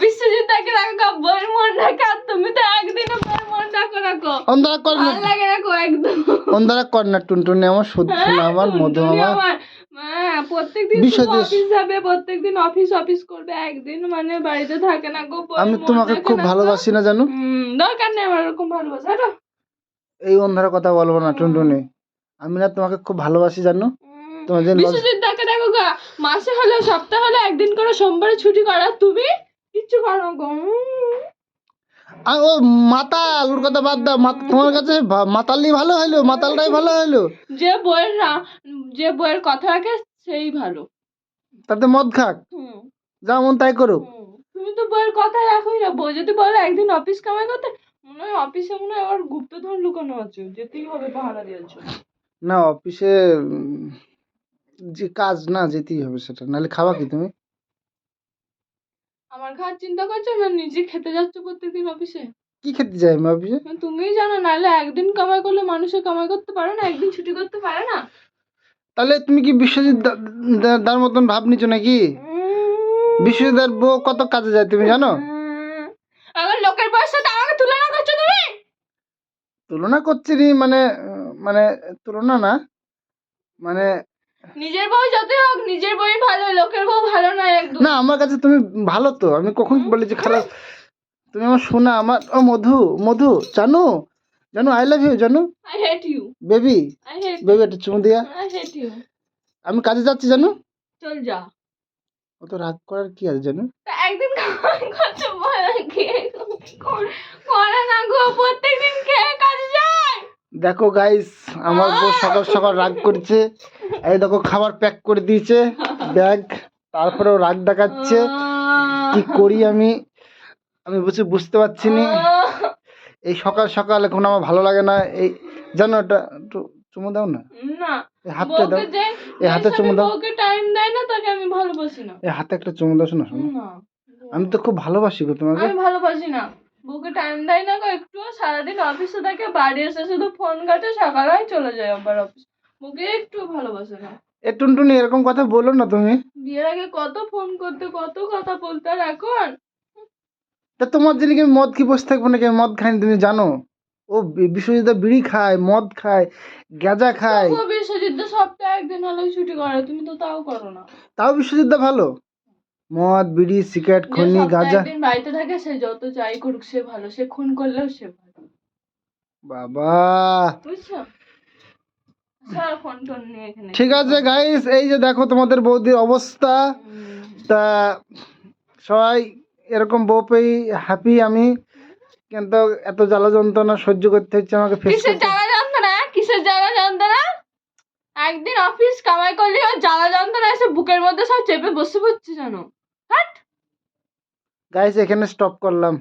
বিশ্বজিৎ তাকে রাখো বইয়ের মন রাখো তুমি তো একদিনও বইয়ের মন রাখো রাখো অন্ধরা কর না। লাগে রাখো একদম। অন্ধরা কর না টুনটুনি আমার সত্যি না আমার মধু আমার। হ্যাঁ প্রত্যেকদিন অফিস যাবে প্রত্যেকদিন অফিস অফিস করবে একদিন মানে বাড়িতে থাকে না গো আমি তোমাকে খুব ভালোবাসি না জানো? দরকার নেই আমার এরকম ভালোবাসা এই অন্ধার কথা বলব না টুনটুনি। আমি না তোমাকে খুব ভালোবাসি জানো? তোমার যে দেখো গা। মাসে হলে সপ্তাহে হলে একদিন করে সোমবারে ছুটি করা তুমি কিচ্ছু করো গো। ও মাতাল ওর কথা বাদ দাও। তোমার কাছে মাতালই ভালো হইল মাতালটাই ভালো হইল যে বইয়ের না যে বইয়ের কথা রাখে সেই ভালো। তাতে মদ খাক। যা মন তাই করুক। হুম। তুমি তো বইয়ের কথা রাখোই না। বই যদি বলে একদিন অফিস কামাই করতে মনে হয় অফিসে মনে হয় আবার গুপ্তধন লুকানো আছে। যেতেই হবে পাহারা দেওয়ার জন্য। না অফিসে যে কাজ না যেতেই হবে সেটা নাহলে খাওয়া কি তুমি? আমার খাওয়ার চিন্তা করছ না? নিজে খেতে যাচ্ছ প্রত্যেকদিন অফিসে কি খেতে যাই আমি অফিসে তুমিই জানো নাহলে একদিন কামাই করলে মানুষে কামাই করতে পারে না একদিন ছুটি করতে পারে না। তাহলে তুমি কি বিশ্বজিৎ দার মতন ভাব নিচ্ছ নাকি? বিশ্বজিৎ দার বউ কত কাজে যায় তুমি জানো? আবার লোকের বয়সের সাথে আমাকে তুলনা করছ তুমি? তুলনা করছি মানে মানে তুলনা না মানে নিজের বউ যতই হোক নিজের বই ভালো লোকের বউ ভালো নয় একদম না আমার কাছে তুমি ভালো তো। আমি কখন বলি যে খারাপ? তুমি আমার শোনা আমার ও মধু মধু জানো জানো আই লাভ ইউ জানো। I hate you baby I hate baby একটা চুমু দিয়া। আই হেট ইউ আমি কাজে যাচ্ছি জানো। চল যা। অত রাগ করার কি আছে জানো? একদিন করছ বল কে করে না গো প্রত্যেকদিন খেয়ে কাজে যায় দেখো গাইস আমার বউ সকাল সকাল রাগ করছে। এই দেখো খাবার প্যাক করে দিয়েছে ব্যাগ তারপরেও রাগ দেখাচ্ছে। কি করি আমি? আমি বুঝে বুঝতে পারছি না। এই সকাল সকাল এখন আমার ভালো লাগে না। এই জানো এটা একটু চুমু দাও না। এই হাতটা দাও। এই হাতে চুমু দাও। বউকে টাইম দেয় না তাকে আমি ভালোবাসি না। এই হাতে একটা চুমু দাও শোনো শোনো। না। আমি তো খুব ভালোবাসি গো তোমাকে। আমি ভালোবাসি না। বউকে টাইম দেয় না গো একটু সারাদিন অফিসে থাকে বাড়ি এসে শুধু ফোন ঘাটে সকালে চলে যায় আবার অফিস বউকে একটু ভালোবাসে না। এ টুনটুনি এরকম কথা বলো না তুমি। বিয়ের আগে কত ফোন করতে কত কথা বলতে আর এখন? তা তোমার জন্য কি আমি মদ কি বসে থাকব নাকি? মদ খাইনি তুমি জানো? ও বিশ্বজিৎ বিড়ি খায় মদ খায় গাঁজা খায়। বিশ্বজিৎ সপ্তাহে একদিন হলেও ছুটি করে তুমি তো তাও করো না। তাও বিশ্বজিৎ ভালো? মদ বিড়ি সিগারেট খনি গাঁজা। একদিন বাড়িতে থাকে সে যত যাই করুক সে ভালো। সে খুন করলেও সে ভালো। বাবা! বুঝছ? ঠিক আছে গাইস এই যে দেখো তোমাদের বৌদির অবস্থা। তা সবাই এরকম বউ পেয়ে হ্যাপি আমি। কিন্তু এত জ্বালা যন্ত্রণা সহ্য করতে হচ্ছে আমাকে কিসের জ্বালা যন্ত্রণা? কিসের জ্বালা যন্ত্রণা? একদিন অফিস কামাই করলে ওর জ্বালা যন্ত্রণা এসে বুকের মধ্যে সব চেপে বসে পড়ছে জানো হাট গাইস এখানে স্টপ করলাম।